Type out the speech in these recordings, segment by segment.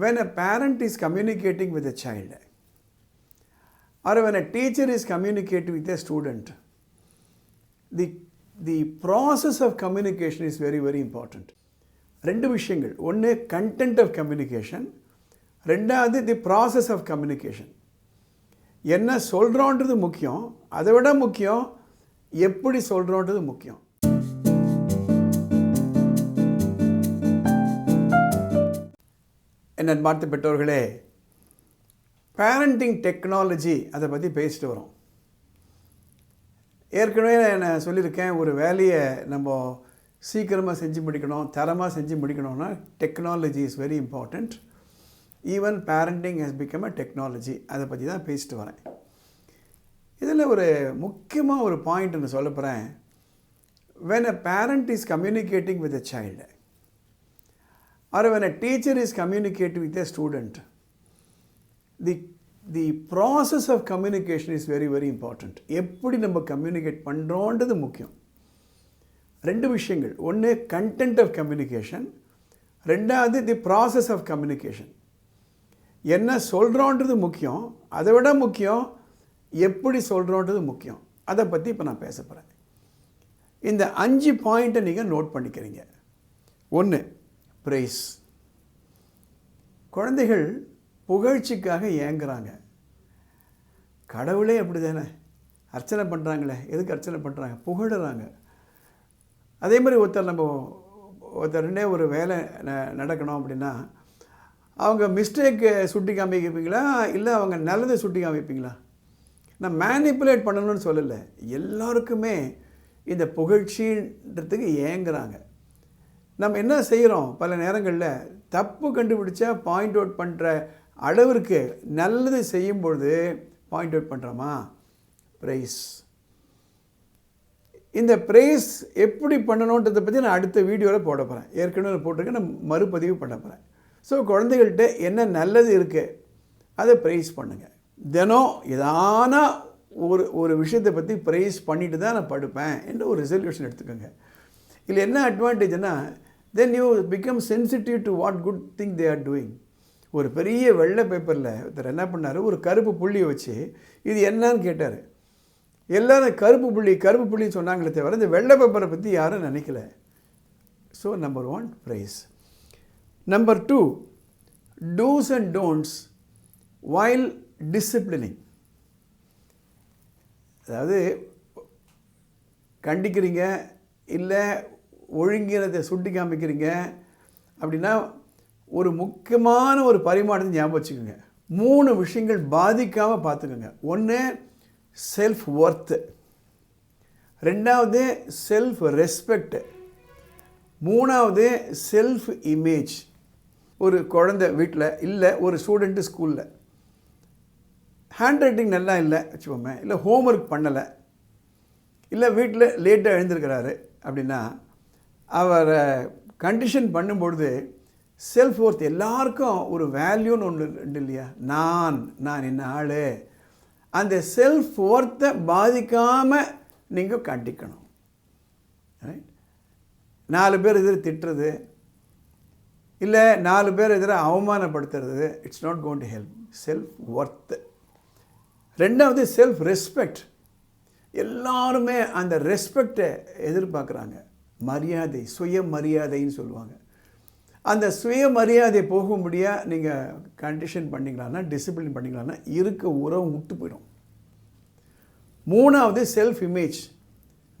when a parent is communicating with a child or when a teacher is communicating with a student the the process of communication is very very important ரெண்டு விஷயங்கள் ஒன்று content of communication ரெண்டாவது the process of communication என்ன சொல்கிறோன்றது முக்கியம் அதை விட முக்கியம் எப்படி சொல்கிறோன்றது முக்கியம் என்ன பார்த்த பெற்றோர்களே பேரண்டிங் டெக்னாலஜி அதை பற்றி பேசிட்டு வரோம். ஏற்கனவே நான் சொல்லியிருக்கேன் ஒரு வேலையை நம்ம சீக்கிரமாக செஞ்சு முடிக்கணும் தரமாக செஞ்சு முடிக்கணும்னா technology is very important even parenting has become a technology அதை பற்றி தான் பேசிட்டு வரேன். இதில் ஒரு முக்கியமாக ஒரு பாயிண்ட் நான் சொல்ல போகிறேன் when a parent is communicating with a child or when a teacher is communicating with a student, the the process of communication is very very important. எப்படி நம்ம கம்யூனிகேட் பண்ணுறோன்றது முக்கியம். ரெண்டு விஷயங்கள். ஒன்று கண்டென்ட் ஆஃப் கம்யூனிகேஷன் ரெண்டாவது தி ப்ராசஸ் ஆஃப் கம்யூனிகேஷன் என்ன சொல்கிறோன்றது முக்கியம். அதை விட முக்கியம் எப்படி சொல்கிறோன்றது முக்கியம். அதை பற்றி இப்போ நான் பேச போகிறேன் இந்த அஞ்சு பாயிண்ட்டை நீங்கள் நோட் பண்ணிக்கிறீங்க. ஒன்று ப்ரைஸ் குழந்தைகள் புகழ்ச்சிக்காக ஏங்குறாங்க. கடவுளே அப்படி தானே அர்ச்சனை பண்ணுறாங்களே எதுக்கு அர்ச்சனை பண்ணுறாங்க புகழுறாங்க. அதே மாதிரி ஒருத்தர் நம்ம ஒருத்தர்னே ஒரு வேலை ந- நடக்கணும் அப்படின்னா அவங்க மிஸ்டேக்கை சுட்டி காமிப்பீங்களா? இல்லை அவங்க நல்லதை சுட்டி காமிப்பீங்களா? நான் மேனிப்புலேட் பண்ணணும்னு சொல்லலை. எல்லாருக்குமே இந்த புகழ்ச்சின்றதுக்கு ஏங்குறாங்க. நம்ம என்ன செய்கிறோம் பல நேரங்களில் தப்பு கண்டுபிடிச்சா பாயிண்ட் அவுட் பண்ணுற அளவிற்கு நல்லது செய்யும் பொழுது பாயிண்ட் அவுட் பண்ணுறோமா ப்ரைஸ் இந்த ப்ரைஸ் எப்படி பண்ணணுன்றதை பற்றி நான் அடுத்த வீடியோவில் போட போகிறேன் ஏற்கனவே போட்டிருக்கேன். நான் மறுபதிவு பண்ண போகிறேன் ஸோ குழந்தைகள்கிட்ட என்ன நல்லது இருக்குது அதை ப்ரைஸ் பண்ணுங்கள் தினம் ஏதான ஒரு ஒரு விஷயத்தை பற்றி ப்ரைஸ் பண்ணிட்டு தான் நான் படுப்பேன் என்று ஒரு ரெசல்யூஷன் எடுத்துக்கோங்க. இதில் என்ன அட்வான்டேஜ்னால் then you become sensitive to what good thing they are doing ஒரு பெரிய வெள்ளை பேப்பரில் ஒருத்தர் என்ன பண்ணார்? ஒரு கருப்பு புள்ளியை வச்சு இது என்னன்னு கேட்டார். எல்லாரும் கருப்பு புள்ளி கருப்பு புள்ளின்னு சொன்னாங்களே தவிர இந்த வெள்ளை பேப்பரை பற்றி யாரும் நினைக்கல. So number one praise number two do's and don'ts while disciplining அதாவது கண்டிக்கிறீங்க இல்லை ஒழுங்கிறதை சுட்டி காமிக்கிறீங்க அப்படின்னா ஒரு முக்கியமான ஒரு பரிமாற்றத்தை ஞாபகம் வச்சுக்கோங்க. மூணு விஷயங்கள் பாதிக்காமல் பார்த்துக்கோங்க. ஒன்று செல்ஃப் ஒர்த்து ரெண்டாவது செல்ஃப் ரெஸ்பெக்ட் மூணாவது செல்ஃப் இமேஜ் ஒரு குழந்தை வீட்டில் இல்லை ஒரு ஸ்டூடெண்ட்டு ஸ்கூலில் ஹேண்ட் ரைட்டிங் நல்லா இல்லை வச்சுக்கோமே. இல்லை ஹோம்ஒர்க் பண்ணலை. இல்லை வீட்டில் லேட்டாக எழுந்திருக்கிறாரு அப்படின்னா அவரை கண்டிஷன் பண்ணும்பொழுது செல்ஃப் ஒர்த் எல்லாருக்கும் ஒரு வேல்யூன்னு ஒன்று உண்டு இல்லையா? நான் நான் என்ன ஆள்? அந்த செல்ஃப் ஒர்த்தை பாதிக்காமல் நீங்கள் கண்டிக்கணும். ரைட் நாலு பேர் எதிர திட்டுறது இல்லை நாலு பேர் எதிர அவமானப்படுத்துறது it's not going to help self worth ரெண்டாவது செல்ஃப் ரெஸ்பெக்ட் எல்லாருமே அந்த ரெஸ்பெக்டை எதிர்பார்க்குறாங்க. மரியாதை சுயமரியாதைன்னு சொல்லுவாங்க. அந்த சுயமரியாதை முடியா நீங்கள் கண்டிஷன் பண்ணிங்களான்னா டிசிப்ளின் பண்ணிங்களான்னா இருக்க உறவு விட்டு போயிடும். மூணாவது செல்ஃப் இமேஜ்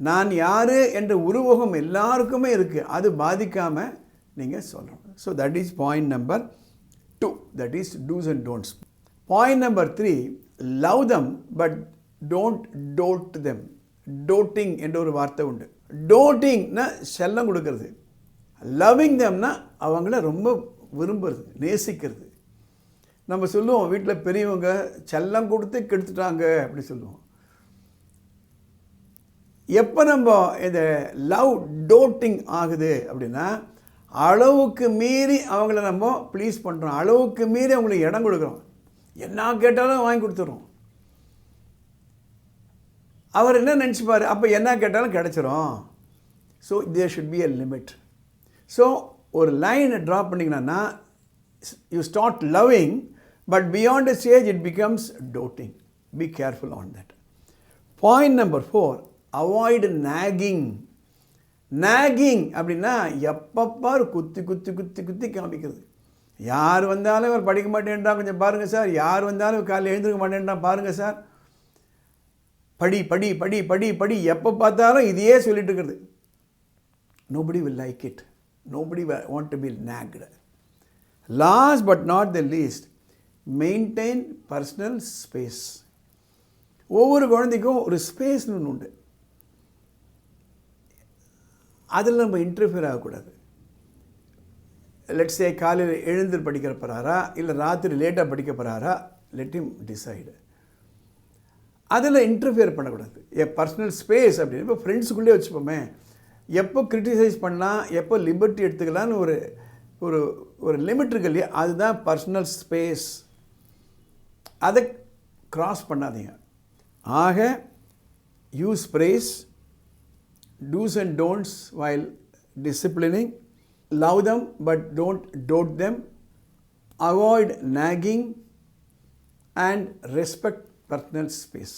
நான் யார் என்ற உருவகம் எல்லாருக்குமே இருக்குது அது பாதிக்காமல் நீங்கள் சொல்லணும். So that is point number two that is do's and don'ts point number three love them but don't dote them doting என்ற ஒரு வார்த்தை உண்டு. டோட்டிங்னா செல்லம் கொடுக்கறது. லவ்விங் தெம்னா அவங்கள ரொம்ப விரும்புறது நேசிக்கிறது. நம்ம சொல்லுவோம் வீட்டில் பெரியவங்க செல்லம் கொடுத்து கெடுத்துட்டாங்க அப்படி சொல்லுவோம். எப்போ நம்ம இந்த லவ் டோட்டிங் ஆகுது அப்படின்னா அளவுக்கு மீறி அவங்கள நம்ம ப்ளீஸ் பண்ணுறோம் அளவுக்கு மீறி அவங்களுக்கு இடம் கொடுக்குறோம். என்ன கேட்டாலும் வாங்கி கொடுத்துட்றோம். அவர் என்ன நினச்சிப்பார்? அப்போ என்ன கேட்டாலும் கிடச்சிரும். So there should be a limit so ஒரு லைனை ட்ரா பண்ணிங்கன்னா you start loving but beyond a stage it becomes doting be careful on that point number four avoid nagging nagging அப்படின்னா எப்பப்பாரு குத்தி குத்தி குத்தி குத்தி காமிக்கிறது. யார் வந்தாலும் இவர் படிக்க மாட்டேன்றா கொஞ்சம் பாருங்கள் சார். யார் வந்தாலும் காலையில் எழுந்திருக்க மாட்டேன்றா பாருங்கள் சார். படி படி படி படி படி எப்போ பார்த்தாலும் இதையே சொல்லிட்டு இருக்கிறது nobody will like it nobody want to be nagged last but not the least maintain personal space ஒவ்வொரு குழந்தைக்கும் ஒரு ஸ்பேஸ்னு ஒன்று உண்டு. அதில் நம்ம இன்டர்ஃபியர் ஆகக்கூடாது. லெட்ஸே காலையில் எழுந்து படிக்கிற போகிறாரா இல்லை ராத்திரி லேட்டாக படிக்க போகிறாரா லெட் இம் டிசைடு அதில் இன்டர்ஃபியர் பண்ணக்கூடாது. என் பர்சனல் ஸ்பேஸ் அப்படின்னு இப்போ ஃப்ரெண்ட்ஸுக்குள்ளே வச்சுப்போமே எப்போ கிரிட்டிசைஸ் பண்ணலாம் எப்போ லிபர்ட்டி எடுத்துக்கலாம்னு ஒரு ஒரு ஒரு லிமிட் இருக்கு இல்லையா? அதுதான் பர்சனல் ஸ்பேஸ் அதை க்ராஸ் பண்ணாதீங்க. ஆக use praise do's and don'ts while disciplining love them but don't dote them avoid nagging and respect personal space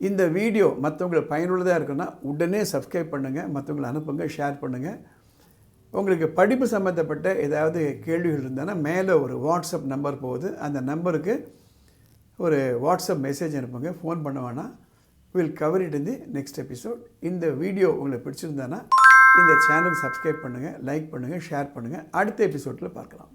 இந்த வீடியோ மற்றவங்களுக்கு பயனுள்ளதாக இருக்குன்னா உடனே சப்ஸ்கிரைப் பண்ணுங்கள் மற்றவங்களை அனுப்புங்க ஷேர் பண்ணுங்கள் உங்களுக்கு படிப்பு சம்மந்தப்பட்ட ஏதாவது கேள்விகள் இருந்தானா மேலே ஒரு வாட்ஸ்அப் நம்பர் போகுது. அந்த நம்பருக்கு ஒரு வாட்ஸ்அப் மெசேஜ் அனுப்புங்க. ஃபோன் பண்ண வேணாம் will cover it in the next episode இந்த வீடியோ உங்களுக்கு பிடிச்சிருந்தானா இந்த சேனல் சப்ஸ்கிரைப் பண்ணுங்கள் லைக் பண்ணுங்கள் ஷேர் பண்ணுங்கள் அடுத்த எபிசோடில் பார்க்கலாம்.